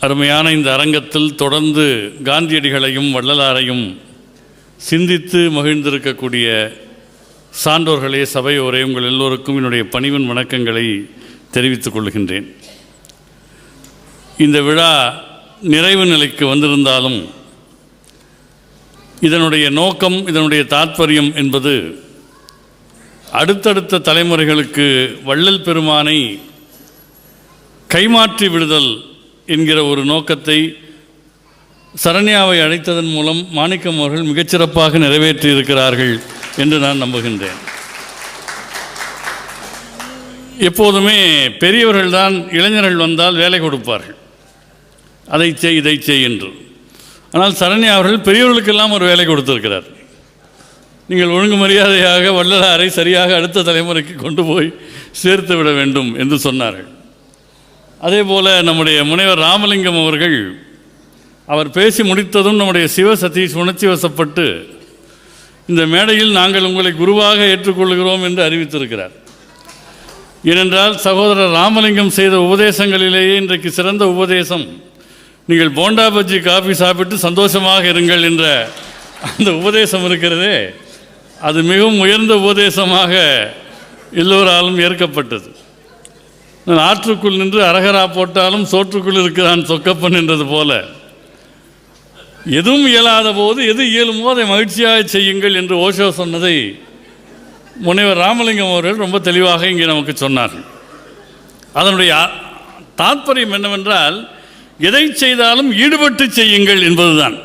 அருமையான இந்த அரங்கத்தில் தொடர்ந்து காந்தியடிகளையும் வள்ளலாரையும் சிந்தித்து மகிழ்ந்திருக்கக்கூடிய சான்றோர்களே சபையோரே உங்கள் எல்லோருக்கும் என்னுடைய பணிவின் வணக்கங்களை தெரிவித்துக் கொள்கின்றேன். இந்த விழா நிறைவு நிலைக்கு வந்திருந்தாலும் இதனுடைய நோக்கம் இதனுடைய தாத்பரியம் என்பது அடுத்தடுத்த தலைமுறைகளுக்கு வள்ளல் பெருமானை கைமாற்றி விடுதல் என்கிற ஒரு நோக்கத்தை சரண்யாவை அழைத்ததன் மூலம் மாணிக்கம் அவர்கள் மிகச்சிறப்பாக நிறைவேற்றி இருக்கிறார்கள் என்று நான் நம்புகின்றேன். எப்போதுமே பெரியவர்கள்தான் இளைஞர்கள் வந்தால் வேலை கொடுப்பார்கள். அதை செய் இதை செய் என்று. ஆனால் சரண்யா அவர்கள் பெரியவர்களுக்கெல்லாம் ஒரு வேலை கொடுத்திருக்கிறார். நீங்கள் ஒழுங்கு மரியாதையாக வள்ளலாரை சரியாக அடுத்த தலைமுறைக்கு கொண்டு போய் சேர்த்து விட வேண்டும் என்று சொன்னார்கள். அதே போல் நம்முடைய முனைவர் ராமலிங்கம் அவர்கள் அவர் பேசி முடித்ததும் நம்முடைய சிவ சதீஷ் உணர்ச்சி வசப்பட்டு இந்த மேடையில் நாங்கள் உங்களை குருவாக ஏற்றுக்கொள்கிறோம் என்று அறிவித்திருக்கிறார். ஏனென்றால் சகோதரர் ராமலிங்கம் செய்த உபதேசங்களிலேயே இன்றைக்கு சிறந்த உபதேசம் நீங்கள் போண்டா பஜ்ஜி காஃபி சாப்பிட்டு சந்தோஷமாக இருங்கள் என்ற அந்த உபதேசம் இருக்கிறதே அது மிகவும் உயர்ந்த உபதேசமாக எல்லோராலும் ஏற்கப்பட்டது. நான் ஆற்றுக்குள் நின்று அரகரா போட்டாலும் சோற்றுக்குள் இருக்கிறான் சொக்கப்பன் என்றது போல. எதுவும் இயலாத போது எது இயலுமோ அதை மகிழ்ச்சியாக செய்யுங்கள் என்று ஓஷோ சொன்னதை முனைவர் ராமலிங்கம் அவர்கள் ரொம்ப தெளிவாக இங்கே நமக்கு சொன்னார்கள். அதனுடைய தாற்பயம் என்னவென்றால் எதை செய்தாலும் ஈடுபட்டு செய்யுங்கள் என்பதுதான்.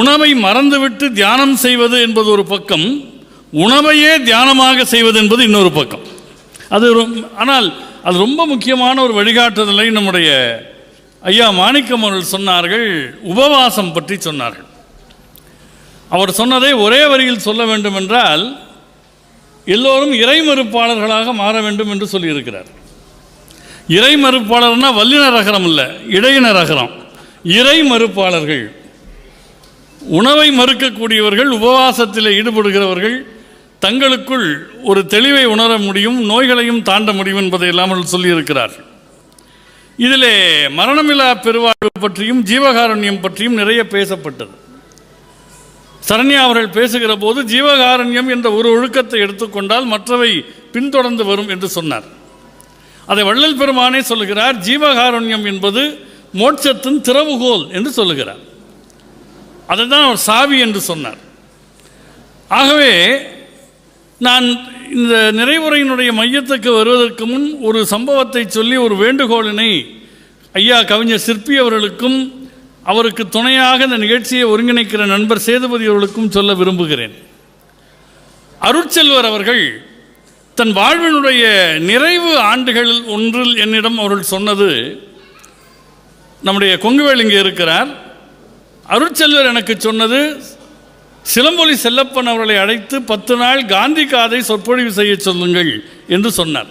உணவை மறந்துவிட்டு தியானம் செய்வது என்பது ஒரு பக்கம் உணவையே தியானமாக செய்வது என்பது இன்னொரு பக்கம். அது ரொம்- ஆனால் அது ரொம்ப முக்கியமான ஒரு வழிகாட்டுதலை நம்முடைய ஐயா மாணிக்கம் அவர்கள் சொன்னார்கள் உபவாசம் பற்றி சொன்னார்கள். அவர் சொன்னதை ஒரே வரியில் சொல்ல வேண்டும் என்றால் எல்லோரும் இறை மறுப்பாளர்களாக மாற வேண்டும் என்று சொல்லியிருக்கிறார். இறை மறுப்பாளர்னா வல்லின அகரம் இல்லை இடையின அகரம் இறை மறுப்பாளர்கள் உணவை மறுக்கக்கூடியவர்கள் உபவாசத்தில் ஈடுபடுகிறவர்கள் தங்களுக்குள் ஒரு தெளிவை உணர முடியும் நோய்களையும் தாண்ட முடியும் என்பதை இல்லாமல் சொல்லியிருக்கிறார்கள். இதிலே மரணமில்லா பெருவாழ்வு பற்றியும் ஜீவகாருண்யம் பற்றியும் நிறைய பேசப்பட்டது. சரண்யா அவர்கள் பேசுகிற போது ஜீவகாருண்யம் என்ற ஒரு ஒழுக்கத்தை எடுத்துக்கொண்டால் மற்றவை பின்தொடர்ந்து வரும் என்று சொன்னார். அதை வள்ளல் பெருமானே சொல்லுகிறார் ஜீவகாருண்யம் என்பது மோட்சத்தின் திறவுகோல் என்று சொல்லுகிறார். அதை தான் அவர் சாவி என்று சொன்னார். ஆகவே நான் இந்த நிறைவுரையினுடைய மையத்துக்கு வருவதற்கு முன் ஒரு சம்பவத்தை சொல்லி ஒரு வேண்டுகோளினை ஐயா கவிஞர் சிற்பி அவர்களுக்கும் அவருக்கு துணையாக இந்த நிகழ்ச்சியை ஒருங்கிணைக்கிற நண்பர் சேதுபதி அவர்களுக்கும் சொல்ல விரும்புகிறேன். அருட்செல்வர் அவர்கள் தன் வாழ்வினுடைய நிறைவு ஆண்டுகளில் ஒன்றில் என்னிடம் அவர்கள் சொன்னது நம்முடைய கொங்குவேல் இங்கே இருக்கிறார். அருட்செல்வர் எனக்கு சொன்னது சிலம்பொலி செல்லப்பன் அவர்களை அழைத்து பத்து நாள் காந்தி காதை சொற்பொழிவு செய்ய சொல்லுங்கள் என்று சொன்னார்.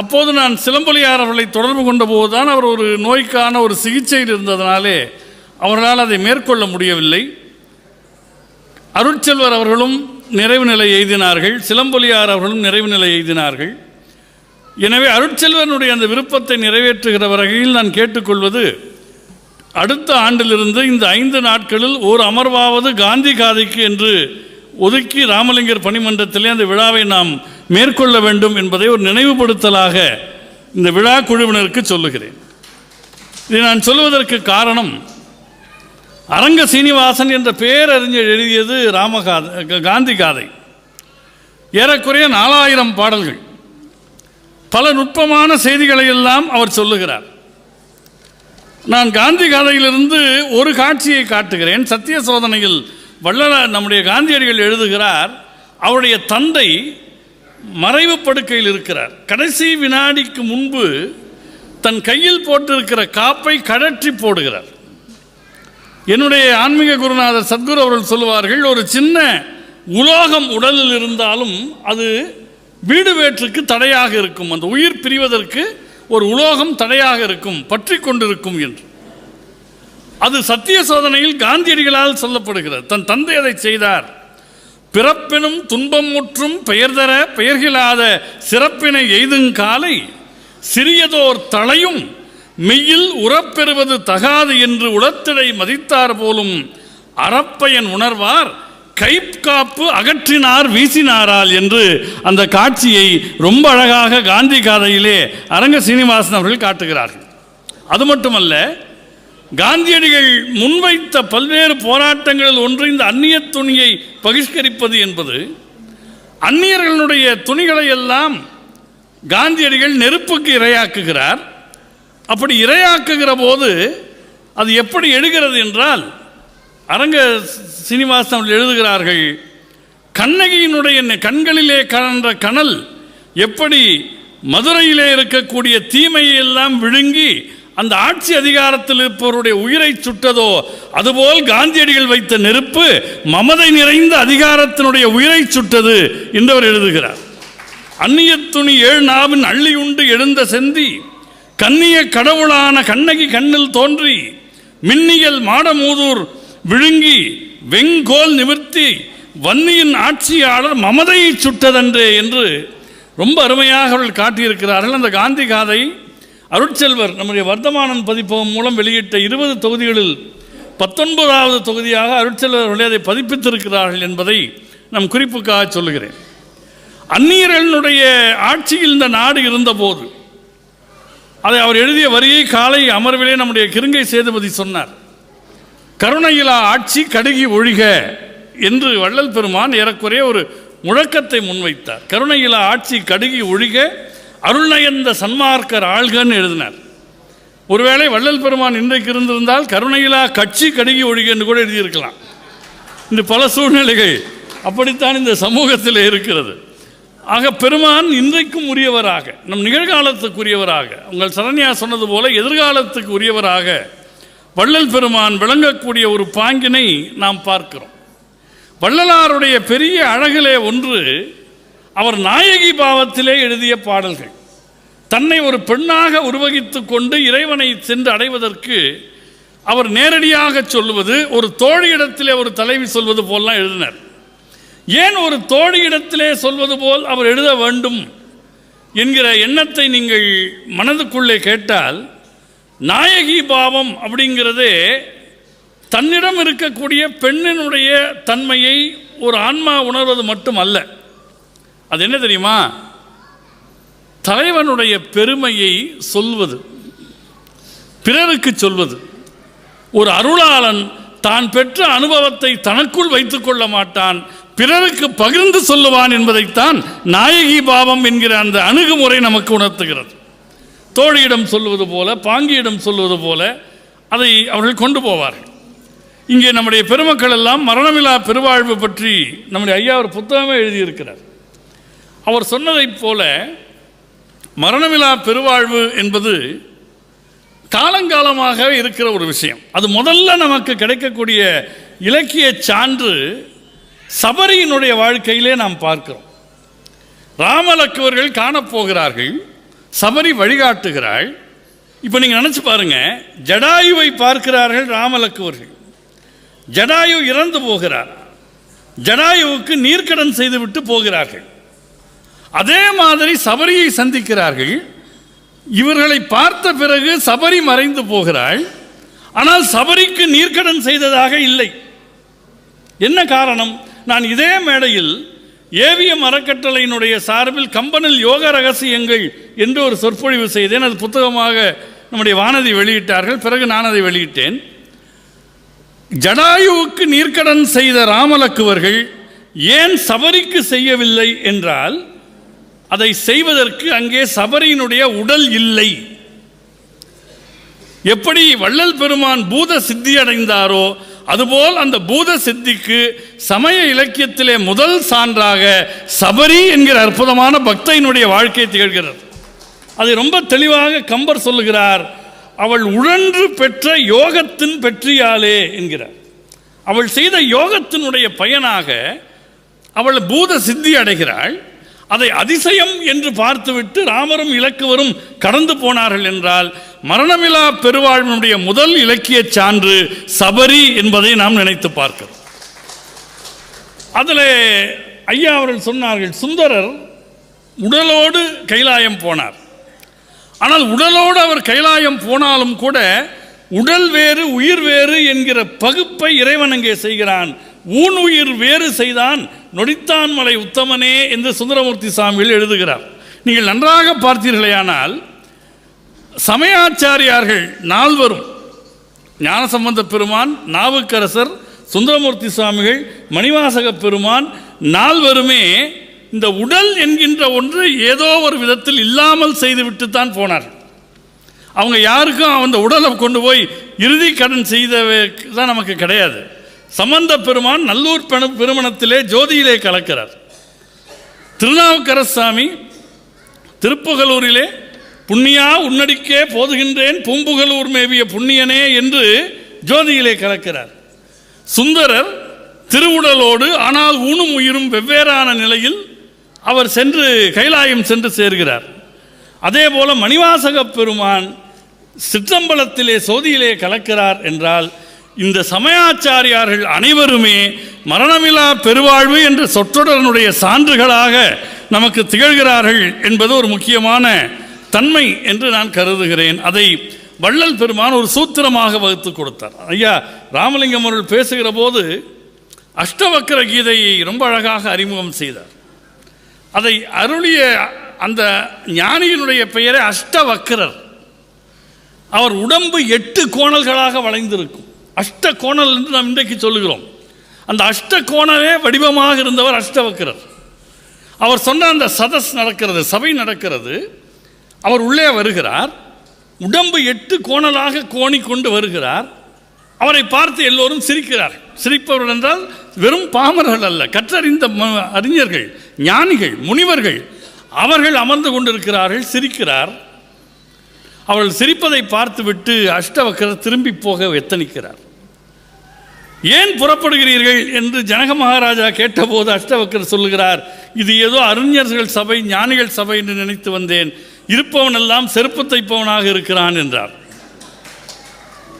அப்போது நான் சிலம்பொலியார் அவர்களை தொடர்பு கொண்ட போதுதான் அவர் ஒரு நோய்க்கான ஒரு சிகிச்சையில் இருந்ததனாலே அவர்களால் அதை மேற்கொள்ள முடியவில்லை. அருட்செல்வர் அவர்களும் நிறைவு நிலை எய்தினார்கள். சிலம்பொலியார் அவர்களும் நிறைவு நிலை எய்தினார்கள். எனவே அருட்செல்வனுடைய அந்த விருப்பத்தை நிறைவேற்றுகிற வகையில் நான் கேட்டுக்கொள்வது அடுத்த ஆண்டிலிருந்து இந்த ஐந்து நாட்களில் ஒரு அமர்வாவது காந்தி காதைக்கு என்று ஒதுக்கி ராமலிங்கர் பணிமன்றத்திலே அந்த விழாவை நாம் மேற்கொள்ள வேண்டும் என்பதை ஒரு நினைவுபடுத்தலாக இந்த விழா குழுவினருக்கு சொல்லுகிறேன். இதை நான் சொல்வதற்கு காரணம் அரங்க சீனிவாசன் என்ற பேரறிஞர் எழுதியது ராமகாதை காந்தி காதை. ஏறக்குறைய நாலாயிரம் பாடல்கள். பல நுட்பமான செய்திகளை எல்லாம் அவர் சொல்லுகிறார். நான் காந்தி கதையிலிருந்து ஒரு காட்சியை காட்டுகிறேன். சத்திய சோதனையில் வள்ளலார் நம்முடைய காந்தியடிகள் எழுதுகிறார் அவருடைய தந்தை மறைவு படுக்கையில் இருக்கிறார். கடைசி வினாடிக்கு முன்பு தன் கையில் போட்டிருக்கிற காப்பை கழற்றி போடுகிறார். என்னுடைய ஆன்மீக குருநாதர் சத்குரு அவர்கள் சொல்லுவார்கள் ஒரு சின்ன உலோகம் உடலில் இருந்தாலும் அது வீடு வேற்றுக்கு தடையாக இருக்கும். அந்த உயிர் பிரிவதற்கு ஒரு உலோகம் தடையாக இருக்கும் பற்றி கொண்டிருக்கும் என்று. அது சத்திய சோதனையில் காந்தியடிகளால் சொல்லப்படுகிறது. தன் தந்தை அதை செய்தார். பிறப்பினும் துன்பம் முற்றும் பெயர் தர பெயர்கிலாத சிறப்பினை எய்துங்காலை சிறியதோர் தலையும் மெய்யில் உறப்பெறுவது தகாது என்று உளத்திடை மதித்தார் போலும் அறப்பயன் உணர்வார் கைப்காப்பு அகற்றினார் வீசினாரால் என்று அந்த காட்சியை ரொம்ப அழகாக காந்தி காதையிலே அரங்க சீனிவாசன் அவர்கள் காட்டுகிறார்கள். அது மட்டுமல்ல காந்தியடிகள் முன்வைத்த பல்வேறு போராட்டங்களில் ஒன்று இந்த அந்நிய துணியை பகிஷ்கரிப்பது என்பது அந்நியர்களுடைய துணிகளை எல்லாம் காந்தியடிகள் நெருப்புக்கு இரையாக்குகிறார். அப்படி இரையாக்குகிற போது அது எப்படி எழுகிறது என்றால் அரங்க சீனிவாசன் அவர்கள் எழுதுகிறார்கள் கண்ணகியினுடைய கண்களிலே கலன்ற கனல் எப்படி மதுரையிலே இருக்கக்கூடிய தீமையை எல்லாம் விழுங்கி அந்த ஆட்சி அதிகாரத்தில் இருப்பவருடைய உயிரை சுட்டதோ அதுபோல் காந்தியடிகள் வைத்த நெருப்பு மமதை நிறைந்த அதிகாரத்தினுடைய உயிரை சுட்டது என்று அவர் எழுதுகிறார். அந்நிய துணி ஏழு நாவின் அள்ளி உண்டு எழுந்த செந்தி கன்னிய கடவுளான கண்ணகி கண்ணில் தோன்றி மின்னியல் மாடமூதூர் விழுங்கி வெங்கோல் நிமிர்த்தி வன்னியின் ஆட்சியாளர் மமதையை சுட்டதன்றே என்று ரொம்ப அருமையாக அவர்கள் காட்டியிருக்கிறார்கள். அந்த காந்தி காதை அருட்செல்வர் நம்முடைய வர்த்தமானன் பதிப்பகம் மூலம் வெளியிட்ட இருபது தொகுதிகளில் பத்தொன்பதாவது தொகுதியாக அருட்செல்வர் அதை பதிப்பித்திருக்கிறார்கள் என்பதை நம் குறிப்புக்காக சொல்லுகிறேன். அந்நியர்களுடைய ஆட்சியில் இந்த நாடு இருந்தபோது அதை அவர் எழுதிய வரியை காலை அமர்விலே நம்முடைய கிருங்கை சேதுபதி சொன்னார். கருணையிலா ஆட்சி கடுகி ஒழிக என்று வள்ளல் பெருமான் ஏறக்குறைய ஒரு முழக்கத்தை முன்வைத்தார். கருணையிலா ஆட்சி கடுகி ஒழிக அருள்நயந்த சன்மார்க்கர் ஆள்கன்னு எழுதினார். ஒருவேளை வள்ளல் பெருமான் இன்றைக்கு இருந்திருந்தால் கருணையிலா கட்சி கடுகி ஒழிக என்று கூட எழுதியிருக்கலாம். இந்த பல சூழ்நிலைகள் அப்படித்தான் இந்த சமூகத்தில் இருக்கிறது. ஆக பெருமான் இன்றைக்கும் உரியவராக நம் நிகழ்காலத்துக்கு உரியவராக உங்கள் சரண்யா சொன்னது போல எதிர்காலத்துக்கு உரியவராக வள்ளல் பெருமான் விளங்கக்கூடிய ஒரு பாங்கினை நாம் பார்க்கிறோம். வள்ளலாருடைய பெரிய அழகிலே ஒன்று அவர் நாயகி பாவத்திலே எழுதிய பாடல்கள். தன்னை ஒரு பெண்ணாக உருவகித்து கொண்டு இறைவனை சென்று அடைவதற்கு அவர் நேரடியாக சொல்லுவது ஒரு தோழியிடத்திலே ஒரு தலைவி சொல்வது போலலாம் எழுதினார். ஏன் ஒரு தோழியிடத்திலே சொல்வது போல் அவர் எழுத வேண்டும் என்கிற எண்ணத்தை நீங்கள் மனதுக்குள்ளே கேட்டால் நாயகி பாவம் அப்படிங்கிறதே தன்னிடம் இருக்கக்கூடிய பெண்ணினுடைய தன்மையை ஒரு ஆன்மா உணர்வது மட்டும் அல்ல அது என்ன தெரியுமா? தலைவனுடைய பெருமையை சொல்வது பிறருக்கு சொல்வது. ஒரு அருளாளன் தான் பெற்ற அனுபவத்தை தனக்குள் வைத்துக் கொள்ள மாட்டான் பிறருக்கு பகிர்ந்து சொல்லுவான் என்பதைத்தான் நாயகி பாவம் என்கிற அந்த அணுகுமுறை நமக்கு உணர்த்துகிறது. தோழியிடம் சொல்வது போல பாங்கியிடம் சொல்வது போல அதை அவர்கள் கொண்டு போவார்கள். இங்கே நம்முடைய பெருமக்கள் எல்லாம் மரணமில்லா பெருவாழ்வு பற்றி நம்முடைய ஐயா ஒரு புத்தகமே எழுதியிருக்கிறார். அவர் சொன்னதைப் போல மரணமில்லா பெருவாழ்வு என்பது காலங்காலமாக இருக்கிற ஒரு விஷயம். அது முதல்ல நமக்கு கிடைக்கக்கூடிய இலக்கிய சான்று சபரியினுடைய வாழ்க்கையிலே நாம் பார்க்கிறோம். ராமலக்குவர்கள் காணப்போகிறார்கள். சபரி வழிகாட்டுகிறாள். இப்போ நீங்கள் நினச்சி பாருங்க ஜடாயுவை பார்க்கிறார்கள் ராமலக்குவர்கள். ஜடாயு இறந்து போகிறார். ஜடாயுவுக்கு நீர்க்கடன் செய்துவிட்டு போகிறார்கள். அதே மாதிரி சபரியை சந்திக்கிறார்கள். இவர்களை பார்த்த பிறகு சபரி மறைந்து போகிறாள். ஆனால் சபரிக்கு நீர்க்கடன் செய்ததாக இல்லை. என்ன காரணம்? நான் இதே மேடையில் ஏவிஎம் அறக்கட்டளையினுடைய சார்பில் கம்பனில் யோக ரகசியங்கள் என்று ஒரு சொற்பொழிவு செய்தேன். அது புத்தகமாக நம்முடைய வானதி வெளியிட்டார்கள். பிறகு நான் அதை வெளியிட்டேன். ஜடாயுவுக்கு நீர்க்கடன் செய்த ராமலக்குவர்கள் ஏன் சபரிக்கு செய்யவில்லை என்றால் அதை செய்வதற்கு அங்கே சபரியினுடைய உடல் இல்லை. எப்படி வள்ளல் பெருமான் பூத சித்தி அடைந்தாரோ அதுபோல் அந்த பூத சித்திக்கு சமய இலக்கியத்திலே முதல் சான்றாக சபரி என்கிற அற்புதமான பக்தையினுடைய வாழ்க்கை திகழ்கிறது. அதை ரொம்ப தெளிவாக கம்பர் சொல்லுகிறார் அவள் உழன்று பெற்ற யோகத்தின் பெற்றியாலே என்கிறார். அவள் செய்த யோகத்தினுடைய பயனாக அவள் பூத சித்தி அடைகிறாள். அதை அதிசயம் என்று பார்த்துவிட்டு ராமரும் இலக்குவரும் கடந்து போனார்கள் என்றால் மரணமிலா பெருவாழ்வினுடைய முதல் இலக்கிய சான்று சபரி என்பதை நாம் நினைத்து பார்க்கிறோம். அதில் ஐயா அவர்கள் சொன்னார்கள் சுந்தரர் உடலோடு கைலாயம் போனார். ஆனால் உடலோடு அவர் கைலாயம் போனாலும் கூட உடல் வேறு உயிர் வேறு என்கிற பகுப்பை இறைவன் அங்கே செய்கிறான். ஊன் உயிர் வேறு செய்தான் நொடித்தான் மலை உத்தமனே என்று சுந்தரமூர்த்தி சாமியில் எழுதுகிறார். நீங்கள் நன்றாக பார்த்தீர்களேயானால் சமயாச்சாரியார்கள் நால்வரும் ஞானசம்பந்த பெருமான் நாவுக்கரசர் சுந்தரமூர்த்தி சுவாமிகள் மணிவாசக பெருமான் நால்வருமே இந்த உடல் என்கின்ற ஒன்று ஏதோ ஒரு விதத்தில் இல்லாமல் செய்துவிட்டு தான் போனார் அவங்க யாருக்கும் அந்த உடலை கொண்டு போய் இறுதி கடன் செய்த தான் நமக்கு கிடையாது. சம்பந்த பெருமான் நல்லூர் பெண பெருமணத்திலே ஜோதியிலே கலக்கிறார். திருநாவுக்கரசாமி திருப்புகலூரிலே புண்ணியா உன்னடிக்கே போதுகின்றேன் பூம்புகலூர் மேவிய புண்ணியனே என்று ஜோதியிலே கலக்கிறார். சுந்தரர் திருவுடலோடு ஆனால் ஊனும் உயிரும் வெவ்வேறான நிலையில் அவர் சென்று கைலாயம் சென்று சேர்கிறார். அதே போல மணிவாசக பெருமான் சிற்றம்பலத்திலே சோதியிலே கலக்கிறார் என்றால் இந்த சமயாச்சாரியார்கள் அனைவருமே மரணமில்லா பெருவாழ்வு என்ற சொற்றொடனுடைய சான்றுகளாக நமக்கு திகழ்கிறார்கள் என்பது ஒரு முக்கியமான தன்மை என்று நான் கருதுகிறேன். அதை வள்ளல் பெருமான் ஒரு சூத்திரமாக வகுத்து கொடுத்தார். ஐயா ராமலிங்கம் அவர்கள் பேசுகிற போது அஷ்டவக்கர கீதையை ரொம்ப அழகாக அறிமுகம் செய்தார். அதை அருளிய அந்த ஞானியினுடைய பெயரே அஷ்டவக்கரர் அவர் உடம்பு எட்டு கோணல்களாக வளைந்திருக்கும். அஷ்ட கோணல் என்று நாம் இன்றைக்கு சொல்லுகிறோம். அந்த அஷ்ட கோணலே வடிவமாக இருந்தவர் அஷ்டவக்கரர் அவர் சொன்ன அந்த சதஸ் நடக்கிறது சபை நடக்கிறது அவர் உள்ளே வருகிறார். உடம்பு எட்டு கோணலாக கோணி கொண்டு வருகிறார். அவரை பார்த்து எல்லோரும் சிரிக்கிறார். சிரிப்பவர்கள் என்றால் வெறும் பாமரர்கள் அல்ல கற்றறிந்த ம- அறிஞர்கள் ஞானிகள் முனிவர்கள். அவர்கள் அமர்ந்து கொண்டிருக்கிறார்கள் சிரிக்கிறார். அவள் சிரிப்பதை பார்த்துவிட்டு அஷ்டவக்கரர் திரும்பி போக எத்தனிக்கிறார். ஏன் புறப்படுகிறீர்கள் என்று ஜனக மகாராஜா கேட்டபோது அஷ்டவக்கர் சொல்லுகிறார் இது ஏதோ அறிஞர்கள் சபை ஞானிகள் சபை என்று நினைத்து வந்தேன். இருப்பவனெல்லாம் செருப்பு தைப்பவனாக இருக்கிறான் என்றார்.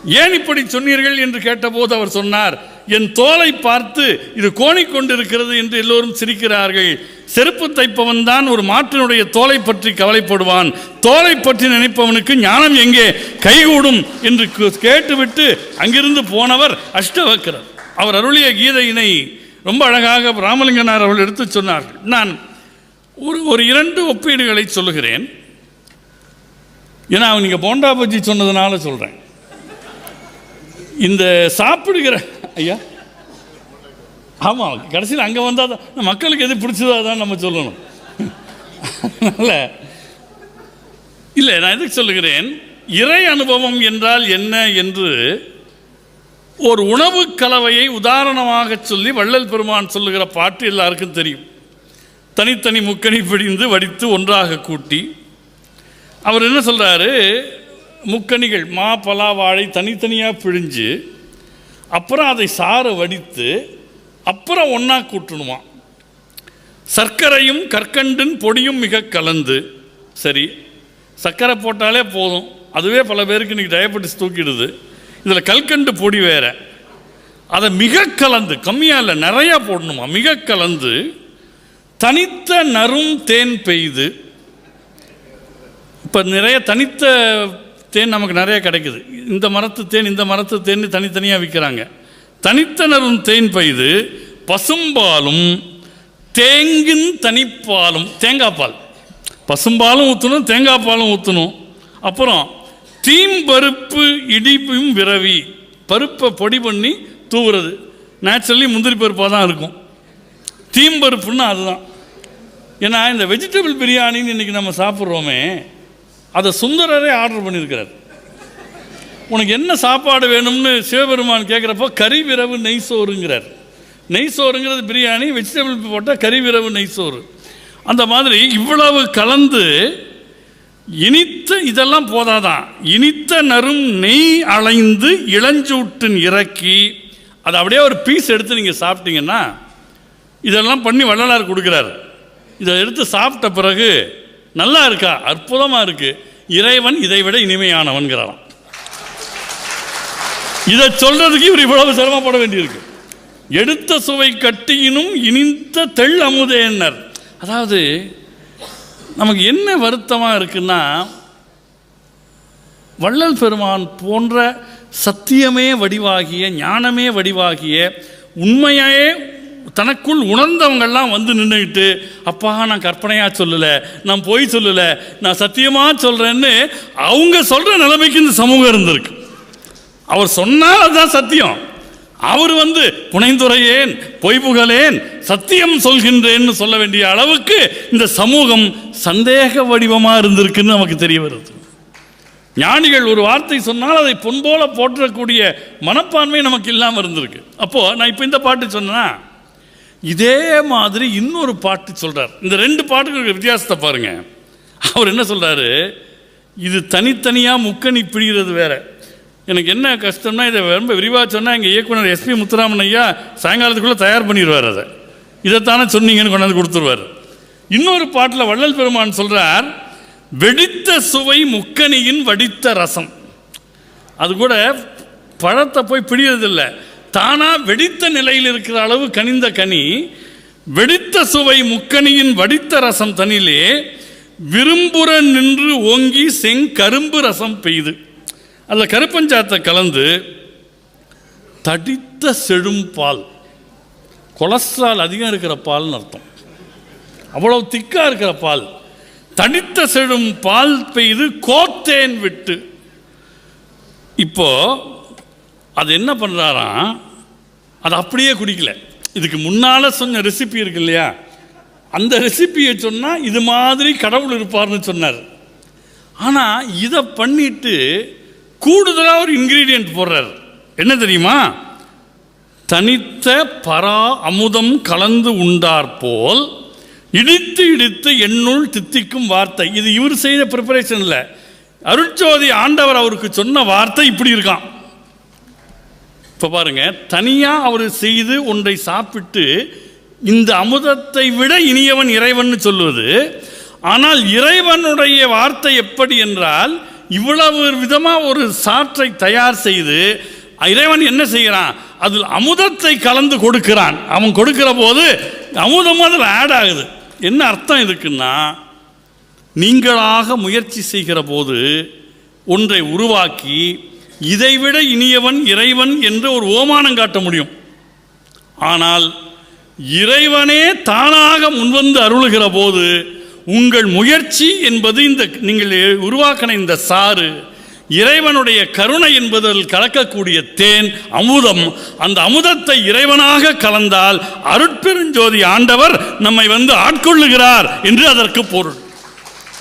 ஏன் இப்படி சொன்னீர்கள்? என்று கேட்டபோது அவர் சொன்னார் என் தோலை பார்த்து இது கோணிக்கொண்டிருக்கிறது என்று எல்லோரும் சிரிக்கிறார்கள். செருப்பு தைப்பவன் தான் ஒரு மாற்றினுடைய தோலை பற்றி கவலைப்படுவான். தோலை பற்றி நினைப்பவனுக்கு ஞானம் எங்கே? கைகூடும் என்று கேட்டுவிட்டு அங்கிருந்து போனவர் அஷ்டவக்கரர் அவர் அருளிய கீதையினை ரொம்ப அழகாக ராமலிங்கனார் அவர்கள் எடுத்து சொன்னார்கள். நான் ஒரு ஒரு இரண்டு ஒப்பீடுகளை சொல்லுகிறேன். ஏன்னா நீங்கள் போண்டா பஜ்ஜி சொன்னதுனால சொல்கிறேன் இந்த சாப்பிடுகிற ஐயா? ஆமாம் கடைசியில் அங்கே வந்தால் தான் மக்களுக்கு எது பிடிச்சதா தான் நம்ம சொல்லணும். அதனால் இல்லை நான் எதுக்கு சொல்லுகிறேன்? இறை அனுபவம் என்றால் என்ன என்று ஒரு உணவு கலவையை உதாரணமாக சொல்லி வள்ளல் பெருமான் சொல்லுகிற பாட்டு எல்லாருக்கும் தெரியும். தனித்தனி முக்கணி பிடிந்து வடித்து ஒன்றாக கூட்டி அவர் என்ன சொல்கிறாரு முக்கணிகள் மா பலா வாழை தனித்தனியாக பிழிஞ்சு அப்புறம் அதை சாறு வடித்து அப்புறம் ஒன்றா கூட்டணுமா? சர்க்கரையும் கற்கண்டின் பொடியும் மிக கலந்து. சரி சர்க்கரை போட்டாலே போதும். அதுவே பல பேருக்கு இன்றைக்கி டயபெட்டிஸ் தூக்கிடுது. இதில் கல்கண்டு பொடி வேற. அதை மிக கலந்து கம்மியாக இல்லை நிறையா போடணுமா? மிக கலந்து தனித்த நறும் தேன் பெய்து. இப்போ நிறைய தனித்த தேன் நமக்கு நிறைய கிடைக்குது. இந்த மரத்து தேன் இந்த மரத்து தேன் தனித்தனியாக விற்கிறாங்க தனித்தனரும் தேன் பெய்து பசும்பாலும் தேங்கின் தனிப்பாலும் தேங்காய் பால் பசும்பாலும் ஊற்றணும் தேங்காய் பாலும் ஊற்றணும் அப்புறம் தீம்பருப்பு இடிப்பும் விரவி பருப்பை பொடி பண்ணி தூவுறது. நேச்சுரலி முந்திரி பருப்பாக தான் இருக்கும். தீம்பருப்புன்னா அதுதான். ஏன்னா இந்த வெஜிடபிள் பிரியாணின்னு இன்றைக்கி நம்ம சாப்பிட்றோமே அதை சுந்தரரே ஆர்டர் பண்ணியிருக்கிறார். உனக்கு என்ன சாப்பாடு வேணும்னு சிவபெருமான் கேட்குறப்போ கறி விரவு நெய் சோறுங்கிறார் நெய் சோறுங்கிறது பிரியாணி வெஜிடபிள் போட்டால் கறி விரவு நெய் சோறு அந்த மாதிரி இவ்வளவு கலந்து இனித்த இதெல்லாம் போதாதான். இனித்த நறும் நெய் அலைந்து இளஞ்சூட்டின் இறக்கி அதை அப்படியே ஒரு பீஸ் எடுத்து நீங்கள் சாப்பிட்டீங்கன்னா இதெல்லாம் பண்ணி வள்ளலார் கொடுக்குறாரு. இதை எடுத்து சாப்பிட்ட பிறகு நல்லா இருக்கா? அற்புதமாக இருக்குது இறைவன் இதை விட இனிமையானவன்கிறாராம். இதை சொல்றதுக்கு இவர் இவ்வளவு சிரமப்பட வேண்டியிருக்கு. எடுத்த சுவை கட்டியினும் இனிந்த தெள் அமுதேன்னர். அதாவது நமக்கு என்ன வருத்தமாக இருக்குன்னா வள்ளல் பெருமான் போன்ற சத்தியமே வடிவாகிய ஞானமே வடிவாகிய உண்மையே தனக்குள் உணர்ந்தவங்கள்லாம் வந்து நின்றுக்கிட்டு அப்பா நான் கற்பனையாக சொல்லலை நான் பொய் சொல்லலை நான் சத்தியமாக சொல்கிறேன்னு அவங்க சொல்கிற நிலைமைக்கு இந்த சமூகம் இருந்திருக்கு. அவர் சொன்னால் அதுதான் சத்தியம். அவர் வந்து புனைந்துரையேன் பொய் புகழேன் சத்தியம் சொல்கின்றேன்னு சொல்ல வேண்டிய அளவுக்கு இந்த சமூகம் சந்தேக வடிவமாக இருந்திருக்குன்னு நமக்கு தெரிய வருது. ஞானிகள் ஒரு வார்த்தை சொன்னால் அதை பொன்போல போற்றக்கூடிய மனப்பான்மை நமக்கு இல்லாமல் இருந்திருக்கு. அப்போது நான் இப்போ இந்த பாட்டு சொன்னேன்னா இதே மாதிரி இன்னொரு பாட்டு சொல்கிறார் இந்த ரெண்டு பாட்டுக்கு வித்தியாசத்தை பாருங்கள் அவர் என்ன சொல்கிறாரு இது தனித்தனியாக முக்கணி பிடிகிறது வேறு. எனக்கு என்ன கஷ்டம்னா இதை ரொம்ப விரிவாக சொன்னால் எங்கள் இயக்குனர் எஸ்பி முத்துராமன் ஐயா சாயங்காலத்துக்குள்ளே தயார் பண்ணிடுவார் அதை. இதைத்தானே சொன்னீங்கன்னு கொண்டாந்து கொடுத்துருவார். இன்னொரு பாட்டில் வள்ளல் பெருமான் சொல்கிறார் வெடித்த சுவை முக்கணியின் வடித்த ரசம். அது கூட பழத்தை போய் பிடியறதில்லை. தானாக வெடித்த நிலையில் இருக்கிற அளவு கனிந்த கனி வெடித்த சுவை முக்கணியின் வடித்த ரசம் தனிலே விரும்புற நின்று ஓங்கி செங்கரும்பு ரசம் பெய்து. அதில் கருப்பஞ்சாத்தை கலந்து தடித்த செழும் பால். கொலஸ்ட்ரால் அதிகம் இருக்கிற பால்னு அர்த்தம். அவ்வளவு திக்காக இருக்கிற பால். தடித்த செழும் பால் பெய்து கோத்தேன் விட்டு. இப்போ அது என்ன பண்ணுறாராம் அது அப்படியே குடிக்கல. இதுக்கு முன்னால் சொன்ன ரெசிபி இருக்கு இல்லையா? அந்த ரெசிபியை சொன்னால் இது மாதிரி கடவுள் இருப்பார்னு சொன்னார். ஆனால் இதை பண்ணிட்டு கூடுதலாக ஒரு இன்க்ரீடியன்ட் போடுறார். என்ன தெரியுமா? தனித்த பரா அமுதம் கலந்து உண்டார் போல் இடித்து இடித்து என்னுள் தித்திக்கும் வார்த்தை. இது இவர் செய்த ப்ரிப்பரேஷன் இல்லை. அருட்சோதி ஆண்டவர் அவருக்கு சொன்ன வார்த்தை இப்படி இருக்கான் இப்போ பாருங்க தனியாக அவர் செய்து ஒன்றை சாப்பிட்டு இந்த அமுதத்தை விட இனியவன் இறைவன் சொல்லுவது ஆனால் இறைவனுடைய வார்த்தை எப்படி என்றால் இவ்வளவு விதமாக ஒரு சாற்றை தயார் செய்து இறைவன் என்ன செய்கிறான்? அதில் அமுதத்தை கலந்து கொடுக்கிறான். அவன் கொடுக்கிற போது அமுதம் அதில் ஆட் ஆகுது. என்ன அர்த்தம் இதுக்குன்னா நீங்களாக முயற்சி செய்கிற போது ஒன்றை உருவாக்கி இதைவிட இனியவன் இறைவன் என்று ஒரு ஓமானம் காட்ட முடியும். ஆனால் இறைவனே தானாக முன்வந்து அருளுகிற போது உங்கள் முயற்சி என்பது இந்த நீங்கள் உருவாக்கின இந்த சாறு இறைவனுடைய கருணை என்பதில் கலக்கக்கூடிய தேன் அமுதம். அந்த அமுதத்தை இறைவனாக கலந்தால் அருட்பெருஞ்சோதி ஆண்டவர் நம்மை வந்து ஆட்கொள்ளுகிறார் என்று அதற்கு பொருள்.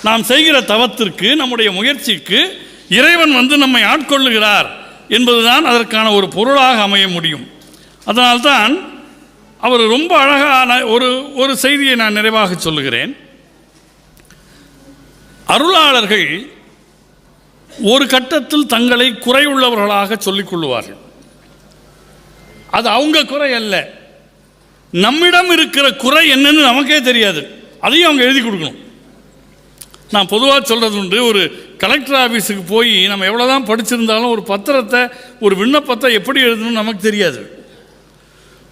நாம் செய்கிற தவத்திற்கு நம்முடைய முயற்சிக்கு இறைவன் வந்து நம்மை ஆட்கொள்ளுகிறார் என்பதுதான் அதற்கான ஒரு பொருளாக அமைய முடியும். அதனால்தான் அவர் ரொம்ப அழகான ஒரு ஒரு செய்தியை நான் நிறைவாக சொல்லுகிறேன். அருளாளர்கள் ஒரு கட்டத்தில் தங்களை குறையுள்ளவர்களாக சொல்லிக் கொள்ளுவார்கள் அது அவங்க குறை அல்ல. நம்மிடம் இருக்கிற குறை என்னன்னு நமக்கே தெரியாது. அதையும் அவங்க எழுதி கொடுக்கணும். நான் பொதுவாக சொல்கிறது உண்டு ஒரு கலெக்டர் ஆஃபீஸுக்கு போய் நம்ம எவ்வளோ தான் படிச்சிருந்தாலும் ஒரு பத்திரத்தை ஒரு விண்ணப்பத்தை எப்படி எழுதணும்னு நமக்கு தெரியாது.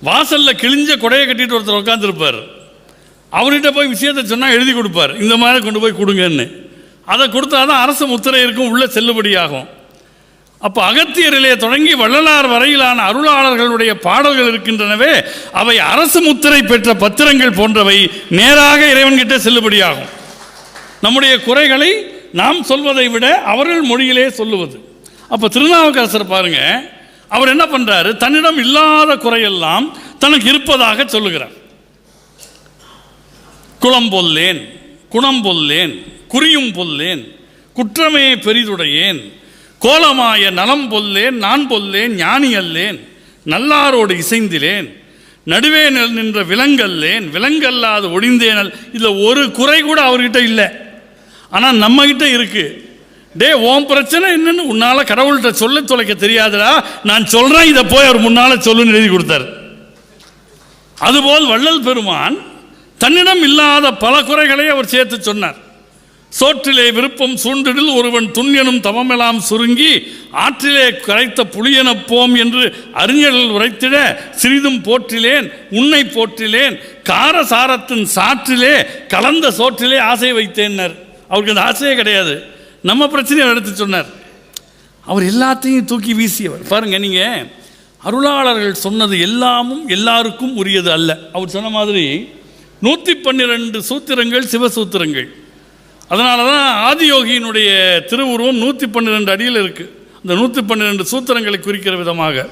வாசலில் கிழிஞ்ச கொடையை கட்டிட்டு ஒருத்தர் உட்காந்துருப்பார் அவர்கிட்ட போய் விஷயத்தை சொன்னால் எழுதி கொடுப்பார். இந்த மாதிரி கொண்டு போய் கொடுங்கன்னு. அதை கொடுத்தா தான் அரசு முத்திரை இருக்கும் உள்ளே செல்லுபடியாகும். அப்போ அகத்தியரிலே தொடங்கி வள்ளலார் வரையிலான அருளாளர்களுடைய பாடல்கள் இருக்கின்றனவே அவை அரசு முத்திரை பெற்ற பத்திரங்கள் போன்றவை நேராக இறைவன்கிட்ட செல்லுபடியாகும். நம்முடைய குறைகளை நாம் சொல்வதை விட அவர்கள் மொழியிலே சொல்லுவது. அப்போ திருநாவுக்கரசர் பாருங்க அவர் என்ன பண்ணுறாரு தன்னிடம் இல்லாத குறையெல்லாம் தனக்கு இருப்பதாக சொல்லுகிறார். குளம் பொல்லேன் குணம் பொல்லேன் குறியும் பொல்லேன் குற்றமே பெரிதுடையேன். கோலமாய நலம் பொல்லேன் நான் பொல்லேன் ஞானி அல்லேன். நல்லாரோடு இசைந்திலேன். நடுவே நெல் நின்ற விலங்கல்லேன். விலங்கல்லாது ஒழிந்தேனல் இதில் ஒரு குறை கூட அவர்கிட்ட இல்லை. ஆனால் நம்மகிட்ட இருக்குது டே ஓம் பிரச்சனை என்னன்னு உன்னால் கடவுள்கிட்ட சொல்ல தொலைக்க தெரியாதுடா. நான் சொல்கிறேன் இதை போய் அவர் முன்னால் சொல்லுன்னு எழுதி கொடுத்தார். அதுபோல் வள்ளல் பெருமான் தன்னிடம் இல்லாத பல குறைகளை அவர் சேர்த்து சொன்னார். சோற்றிலே விருப்பம் சூண்டிடில் ஒருவன் துண்யனும் தவமெல்லாம் சுருங்கி ஆற்றிலே கரைத்த புளியனப் போம் என்று அறிஞர்கள் உரைத்திட சிறிதும் போற்றிலேன் உன்னை போற்றிலேன் காரசாரத்தின் சாற்றிலே கலந்த சோற்றிலே ஆசை வைத்தேன்னர். அவருக்கு அந்த ஆசையே கிடையாது. நம்ம பிரச்சனையை எடுத்து சொன்னார். அவர் எல்லாத்தையும் தூக்கி வீசியவர். பாருங்க நீங்க அருளாளர்கள் சொன்னது எல்லாமும் எல்லாருக்கும் உரியது அல்ல. அவர் சொன்ன மாதிரி நூற்றி பன்னிரெண்டு சூத்திரங்கள் சிவசூத்திரங்கள். அதனால தான் ஆதியோகியினுடைய திருவுருவம் நூற்றி பன்னிரெண்டு அடியில் இருக்குது அந்த நூற்றி பன்னிரெண்டு சூத்திரங்களை குறிக்கிற விதமாக.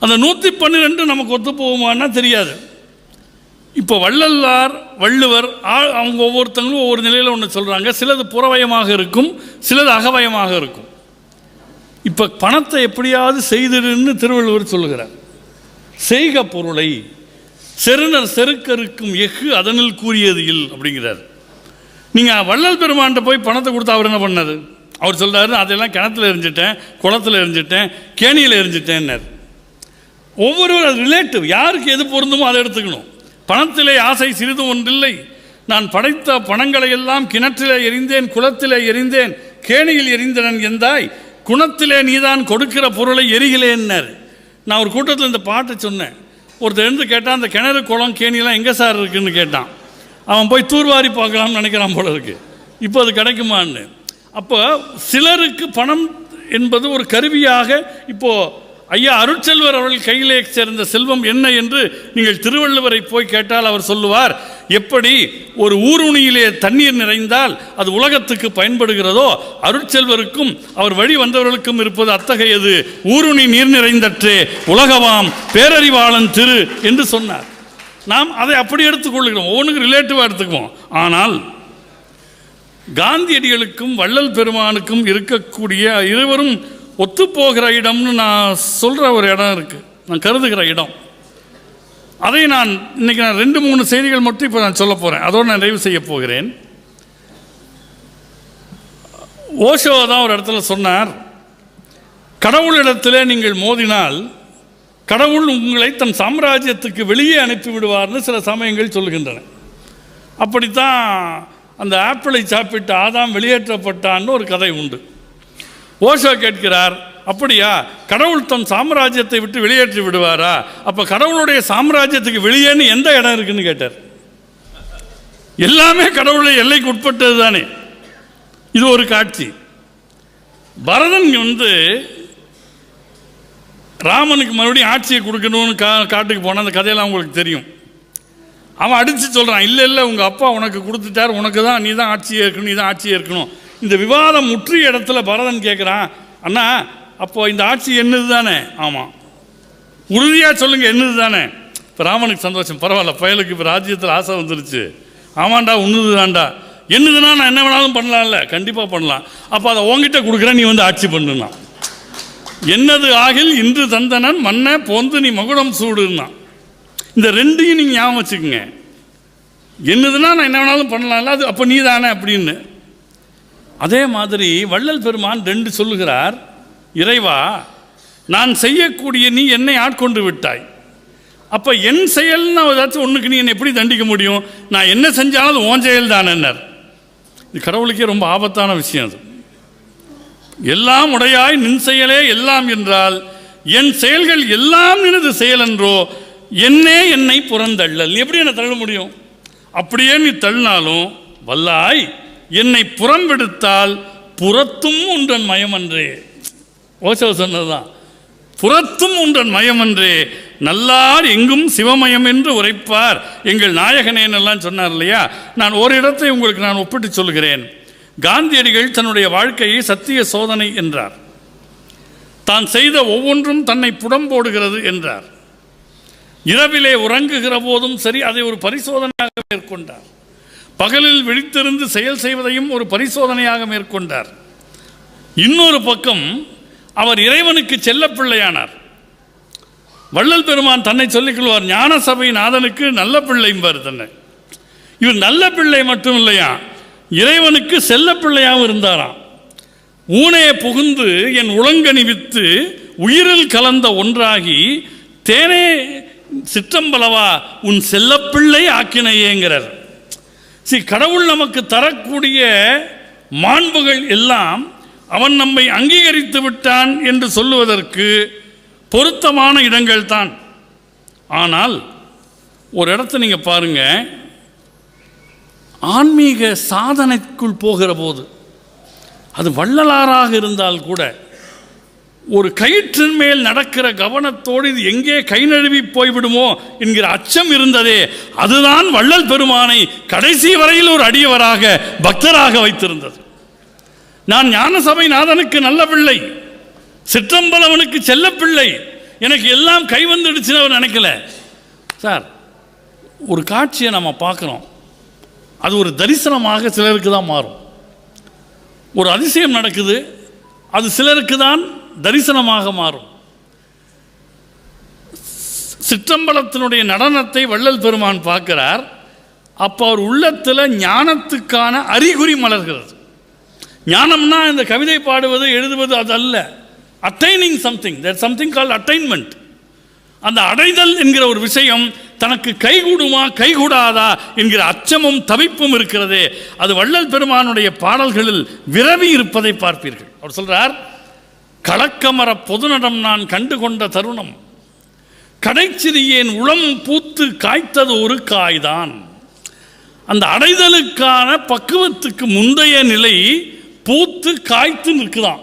அந்த நூற்றி பன்னிரெண்டு நமக்கு ஒத்து போகுமான்னா தெரியாது. இப்போ வள்ளல்லார் வள்ளுவர் ஆ- அவங்க ஒவ்வொருத்தங்களும் ஒவ்வொரு நிலையில் ஒன்று சொல்கிறாங்க சிலது புறவயமாக இருக்கும் சிலது அகவயமாக இருக்கும். இப்போ பணத்தை எப்படியாவது செய்திடுன்னு திருவள்ளுவர் சொல்லுகிறார். செய்க பொருளை செருணர் செருக்கருக்கும் எஃகு அதனில் கூறியது இல் அப்படிங்கிறார். நீங்கள் வள்ளல் பெருமான்கிட்ட போய் பணத்தை கொடுத்து அவர் என்ன பண்ணது அவர் சொல்கிறாரு அதெல்லாம் கிணத்துல எரிஞ்சிட்டேன் குளத்தில் எரிஞ்சிட்டேன் கேணியில் எரிஞ்சிட்டேன்னார். ஒவ்வொருவர் அது ரிலேட்டிவ் யாருக்கு எது பொருந்துமோ அதை எடுத்துக்கணும். பணத்திலே ஆசை சிறிதும் ஒன்றில்லை. நான் படைத்த பணங்களை எல்லாம் கிணற்றிலே எரிந்தேன் குளத்திலே எரிந்தேன் கேணியில் எரிந்தனன் எந்தாய் குணத்திலே நீதான் கொடுக்கிற பொருளை எரிகிலேன்னார் நான் ஒரு கூட்டத்தில் இந்த பாட்டை சொன்னேன். ஒருத்தர் எழுந்து கேட்டால் அந்த கிணறு குளம் கேணியெல்லாம் எங்கே சார் இருக்குன்னு கேட்டான். அவன் போய் தூர்வாரி பார்க்கலாம்னு நினைக்கிறான் போல இருக்கு. இப்போ அது கிடைக்குமான்னு. அப்போ சிலருக்கு பணம் என்பது ஒரு கருவியாக இப்போ ஐயா அருட்செல்வர் அவர்கள் கையிலே சேர்ந்த செல்வம் என்ன என்று நீங்கள் திருவள்ளுவரை போய் கேட்டால் அவர் சொல்லுவார். எப்படி ஒரு ஊருணியிலே தண்ணீர் நிறைந்தால் அது உலகத்துக்கு பயன்படுகிறதோ அருட்செல்வருக்கும் அவர் வழி வந்தவர்களுக்கும் இருப்பது அத்தகையது. ஊருணி நீர் நிறைந்தற்றே உலகவாம் பேரறிவாளன் திரு என்று சொன்னார். நாம் அதை அப்படி எடுத்துக்கொள்கிறோம். ஒவ்வொன்றுக்கு ரிலேட்டிவாக எடுத்துக்குவோம். ஆனால் காந்தியடிகளுக்கும் வள்ளல் பெருமானுக்கும் இருக்கக்கூடிய இருவரும் ஒத்துப்போகிற இடம்னு நான் சொல்கிற ஒரு இடம் இருக்குது நான் கருதுகிற இடம். அதை நான் இன்னைக்கு நான் ரெண்டு மூணு செய்திகள் மட்டும் இப்போ நான் சொல்ல போகிறேன் அதோடு நான் நிறைவு செய்ய போகிறேன். ஓஷோ தான் ஒரு இடத்துல சொன்னார் கடவுளிடத்திலே நீங்கள் மோதினால் கடவுள் உங்களை தன் சாம்ராஜ்யத்துக்கு வெளியே அனுப்பி விடுவார்னு சில சமயங்கள் சொல்லுகின்றன அப்படித்தான் அந்த ஆப்பிளை சாப்பிட்டு ஆதாம் வெளியேற்றப்பட்டான்னு ஒரு கதை உண்டு. ஓஷோ கேட்கிறார் அப்படியா கடவுள் தன் சாம்ராஜ்யத்தை விட்டு வெளியேற்றி விடுவாரா? அப்போ கடவுளுடைய சாம்ராஜ்யத்துக்கு வெளியேன்னு எந்த இடம் இருக்குன்னு கேட்டார். எல்லாமே கடவுளுடைய எல்லைக்கு உட்பட்டது தானே. இது ஒரு காட்சி. பரதன் வந்து ராமனுக்கு மறுபடியும் ஆட்சியை கொடுக்கணும்னு கா காட்டுக்கு போன அந்த கதையெல்லாம் உங்களுக்கு தெரியும். அவன் அடித்து சொல்கிறான் இல்லை இல்லை உங்கள் அப்பா உனக்கு கொடுத்துட்டார் உனக்கு தான் நீ தான் ஆட்சியை இருக்கணும் நீ தான் ஆட்சியை இருக்கணும் இந்த விவாதம் முற்றிய இடத்துல பரதன் கேட்குறான் அண்ணா அப்போது இந்த ஆட்சி என்னது தானே? ஆமாம். உறுதியாக சொல்லுங்கள் என்னது தானே? இப்போ ராமனுக்கு சந்தோஷம் பரவாயில்ல பயலுக்கு இப்போ ராஜ்யத்தில் ஆசை வந்துருச்சு. ஆமாண்டா உண்ணுது தான்டா. என்னதுன்னா நான் என்ன வேணாலும் பண்ணலாம்ல? கண்டிப்பாக பண்ணலாம். அப்போ அதை உங்ககிட்ட கொடுக்குறேன் நீ வந்து ஆட்சி பண்ணுனா என்னது ஆகில் இன்று தந்தனன் மன்ன போந்து நீ மகுடம் சூடுன்னா. இந்த ரெண்டையும் நீங்கள் ஞாபகம் வச்சுக்கோங்க. என்னதுன்னா நான் என்ன வேணாலும் பண்ணலாம்ல அது அப்போ நீ தானே அப்படின்னு. அதே மாதிரி வள்ளல் பெருமான் ரெண்டு சொல்லுகிறார் இறைவா நான் செய்யக்கூடிய நீ என்னை ஆட்கொண்டு விட்டாய். அப்போ என் செயல்னு ஏதாச்சும் ஒன்றுக்கு நீ என்னை எப்படி தண்டிக்க முடியும்? நான் என்ன செஞ்சாலும் அது உன் செயல் தானேன்னார் இது கடவுளுக்கே ரொம்ப ஆபத்தான விஷயம் அது. எல்லாம் உடையாய் நின் செயலே எல்லாம் என்றால் என் செயல்கள் எல்லாம் எனது செயல் என்றோ என்னே என்னை புறந்தள்ளல். நீ எப்படி என்னை தள்ள முடியும்? அப்படியே நீ தள்ளினாலும் வல்லாய் என்னை புறம்பெடுத்தால் புறத்தும் உன்றன் மயமன்றே. ஓசோ சொன்னதுதான். புறத்தும் உன்றன் மயமன்றே. நல்லார் எங்கும் சிவமயம் என்று உரைப்பார். எங்கள் நாயகனேன் எல்லாம் சொன்னார் இல்லையா? நான் ஒரு இடத்தை உங்களுக்கு நான் ஒப்பிட்டு சொல்கிறேன். காந்தியடிகள் தன்னுடைய வாழ்க்கையை சத்திய சோதனை என்றார். தான் செய்த ஒவ்வொன்றும் தன்னை புடம்போடுகிறது என்றார். இரவிலே உறங்குகிற போதும் சரி அதை ஒரு பரிசோதனையாக மேற்கொண்டார். பகலில் விழித்திருந்து செயல் செய்வதையும் ஒரு பரிசோதனையாக மேற்கொண்டார். இன்னொரு பக்கம் அவர் இறைவனுக்கு செல்லப்பிள்ளையானார் வள்ளல் பெருமான் தன்னை சொல்லிக் கொள்வார் ஞான சபை நாதனுக்கு நல்ல பிள்ளைம்பார் தன்னை. இவர் நல்ல பிள்ளை மட்டும் இல்லையா? இறைவனுக்கு செல்ல பிள்ளையாகவும் இருந்தாராம். ஊனையை புகுந்து என் உளங்கனி வித்து உயிரில் கலந்த ஒன்றாகி தேனே சிற்றம்பலவா உன் செல்லப்பிள்ளை ஆக்கினையேங்கிறார். சி கடவுள் நமக்கு தரக்கூடிய மாண்புகள் எல்லாம் அவன் நம்மை அங்கீகரித்து விட்டான் என்று சொல்லுவதற்கு பொருத்தமான இடங்கள் தான் ஆனால் ஒரு இடத்த நீங்கள் பாருங்க. ஆன்மீக சாதனைக்குள் போகிற போது அது வள்ளலாராக இருந்தால் கூட ஒரு கயிற்றின் மேல் நடக்கிற கவனத்தோடு இது எங்கே கை நழுவி போய்விடுமோ என்கிற அச்சம் இருந்ததே அதுதான் வள்ளல் பெருமானை கடைசி வரையில் ஒரு அடியவராக பக்தராக வைத்திருந்தது. நான் ஞானசபை நாதனுக்கு நல்ல பிள்ளை சிற்றம்பலவனுக்கு செல்ல பிள்ளை எனக்கு எல்லாம் கை வந்துடுச்சுன்னு அவர் நினைக்கல. சார் ஒரு காட்சியை நம்ம பார்க்குறோம். அது ஒரு தரிசனமாக சிலருக்கு தான் மாறும். ஒரு அதிசயம் நடக்குது அது சிலருக்கு தான் தரிசனமாக மாறும். சிற்றம்பலத்தினுடைய நடனத்தை வள்ளல் பெருமான் பார்க்கிறார். அப்போ அவர் உள்ளத்தில் ஞானத்துக்கான அறிகுறி மலர்கிறது. ஞானம்னா இந்த கவிதை பாடுவது எழுதுவது அது அல்ல. Attaining something that something call attainment. அந்த அடைதல் என்கிற ஒரு விஷயம் தனக்கு கைகூடுமா கைகூடாதா என்கிற அச்சமும் தவிப்பும் இருக்கிறதே அது வள்ளல் பெருமானுடைய பாடல்களில் விரவி இருப்பதை பார்ப்பீர்கள். அவர் சொல்றார் களக்கமர பொதுநடம் நான் கண்டு கொண்ட தருணம். கடைச்சிறியேன் உளம் பூத்து காய்த்தது ஒரு காய்தான். அந்த அடைதலுக்கான பக்குவத்துக்கு முந்தைய நிலை பூத்து காய்த்து நிற்குதான்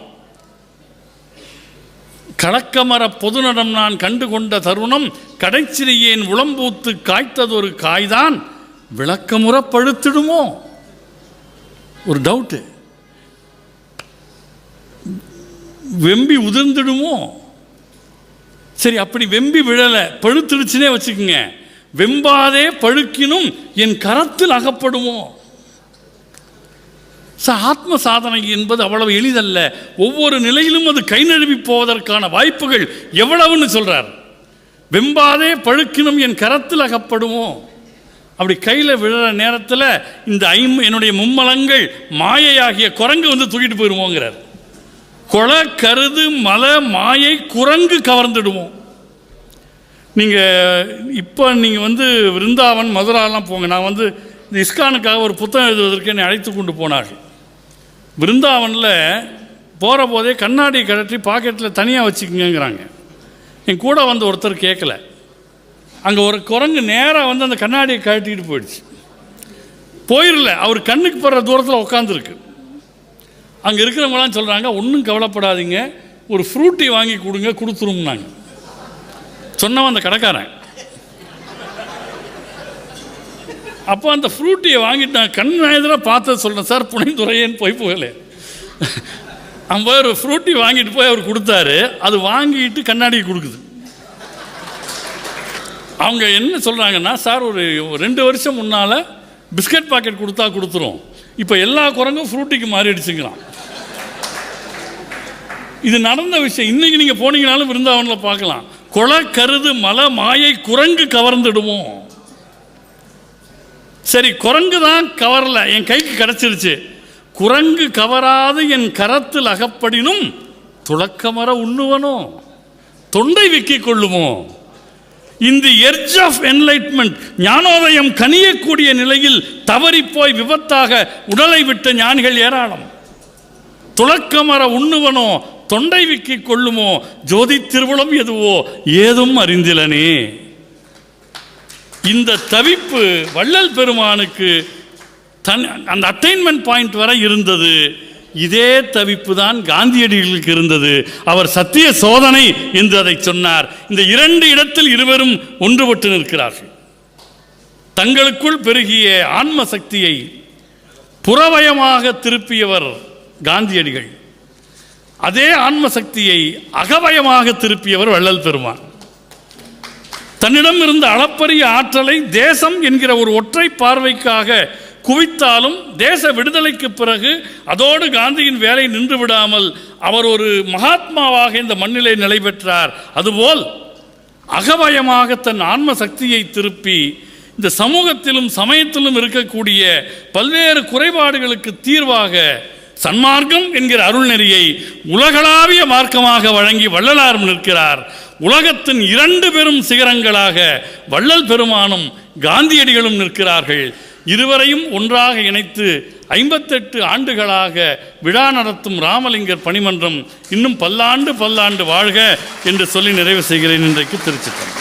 களக்கமர பொதுநடம் நான் கண்டு கொண்ட தருணம் கடைச்சிறியேன் உளம்பூத்து காய்த்ததொரு காய்தான் விளக்கமுற பழுத்திடுமோ ஒரு டவுட்டு வெம்பி உதிர்ந்துடுமோ? சரி அப்படி வெம்பி விழலை பழுத்துடுச்சுனே வச்சுக்கோங்க. வெம்பாதே பழுக்கினும் என் கரத்தில் அகப்படுமோ? ஆத்ம சாதனை என்பது அவ்வளவு எளிதல்ல. ஒவ்வொரு நிலையிலும் அது கை நழுவி போவதற்கான வாய்ப்புகள் எவ்வளவுன்னு சொல்றார். வெம்பாதே பழுக்கினும் என் கரத்தில் அகப்படுமோ? அப்படி கையில் விழுற நேரத்தில் இந்த ஐம் என்னுடைய மும்மலங்கள் மாயையாகிய குரங்கு வந்து தூக்கிட்டு போயிடுவோங்கிறார் கொல கருது மலை மாயை குரங்கு கவர்ந்துடுவோம் நீங்கள் இப்போ நீங்கள் வந்து விருந்தாவன் மதுராலாம் போங்க. நான் வந்து இந்த இஸ்கானுக்காக ஒரு புத்தகம் எழுதுவதற்கு என்னை அழைத்து கொண்டு போனார்கள். விருந்தாவனில் போகிற போதே கண்ணாடி கழற்றி பாக்கெட்டில் தனியாக வச்சுக்கோங்கிறாங்க என் கூட வந்து ஒருத்தர் கேட்கல அங்கே ஒரு குரங்கு நேராக வந்து அந்த கண்ணாடியை கழட்டிக்கிட்டு போயிடுச்சு. போயிடல அவர் கண்ணுக்கு படுற தூரத்தில் உட்காந்துருக்கு அங்கே இருக்கிறவங்களாம் சொல்கிறாங்க ஒன்றும் கவலைப்படாதீங்க. ஒரு ஃப்ரூட்டி வாங்கி கொடுங்க கொடுத்துரும்னாங்க. சொன்னவன் அந்த கடைக்காரன். அப்போ அந்த ஃப்ரூட்டியை வாங்கிட்டு நான் கண் எதிராக பார்த்து சொல்கிறேன் சார் புனைந்துரையேன்னு போய் போகல அவன் போய் ஒரு ஃப்ரூட்டி வாங்கிட்டு போய் அவர் கொடுத்தாரு. அது வாங்கிட்டு கண்ணாடி கொடுக்குது. அவங்க என்ன சொல்கிறாங்கன்னா சார் ஒரு ரெண்டு வருஷம் முன்னால் பிஸ்கட் பாக்கெட் கொடுத்தா கொடுத்துரும். இப்போ எல்லா குரங்கும் ஃப்ரூட்டிக்கு மாறிடுச்சுங்கிறான். இது நடந்த விஷயம். இன்னைக்கு நீங்கள் போனீங்கனாலும் விருந்தாவனில் பார்க்கலாம். கொலை கருது மலை மாயை குரங்கு கவர்ந்துடுவோம் சரி குரங்கு தான் கவரல. என் கைக்கு கிடச்சிருச்சு. குரங்கு கவராது என் கரத்தில் அகப்படினும் துளக்கமர உண்ணுவனோ? தொண்டை விக்கிக் கொள்ளுமோ? இந்த எர்ஜ் ஆஃப் என்லைட்மெண்ட் ஞானோதயம் கனியக்கூடிய நிலையில் தவறிப்போய் விபத்தாக உடலை விட்ட ஞானிகள் ஏராளம். துளக்கமர உண்ணுவனோ? தொண்டை விக்கி கொள்ளுமோ? ஜோதி திருவுளம் எதுவோ? ஏதும் அறிந்திலனே. இந்த தவிப்பு வள்ளல் பெருமானுக்கு தன் அந்த அட்டைன்மெண்ட் பாயிண்ட் வரை இருந்தது. இதே தவிப்பு தான் காந்தியடிகளுக்கு இருந்தது. அவர் சத்திய சோதனை என்று அதை சொன்னார். இந்த இரண்டு இடத்தில் இருவரும் ஒன்றுபட்டு நிற்கிறார்கள். தங்களுக்குள் பெருகிய ஆன்ம சக்தியை புறவயமாக திருப்பியவர் காந்தியடிகள். அதே ஆன்ம சக்தியை அகவயமாக திருப்பியவர் வள்ளல் பெருமான். தன்னிடம் இருந்த அளப்பரிய ஆற்றலை தேசம் என்கிற ஒரு ஒற்றை பார்வைக்காக குவித்தாலும் தேச விடுதலைக்கு பிறகு அதோடு காந்தியின் வேலை நின்று விடாமல் அவர் ஒரு மகாத்மாவாக இந்த மண்ணிலே நிலை பெற்றார். அதுபோல் அகவயமாக தன் ஆன்ம சக்தியை திருப்பி இந்த சமூகத்திலும் சமயத்திலும் இருக்கக்கூடிய பல்வேறு குறைபாடுகளுக்கு தீர்வாக சன்மார்க்கம் என்கிற அருள்நெறியை உலகளாவிய மார்க்கமாக வழங்கி வள்ளலார் நிற்கிறார். உலகத்தின் இரண்டு பெரும் சிகரங்களாக வள்ளல் பெருமானும் காந்தியடிகளும் நிற்கிறார்கள். இருவரையும் ஒன்றாக இணைத்து ஐம்பத்தெட்டு ஆண்டுகளாக விழா நடத்தும் ராமலிங்கர் பணிமன்றம் இன்னும் பல்லாண்டு பல்லாண்டு வாழ்க என்று சொல்லி நிறைவு செய்கிறேன் இன்றைக்கு திருச்சிட்டேன்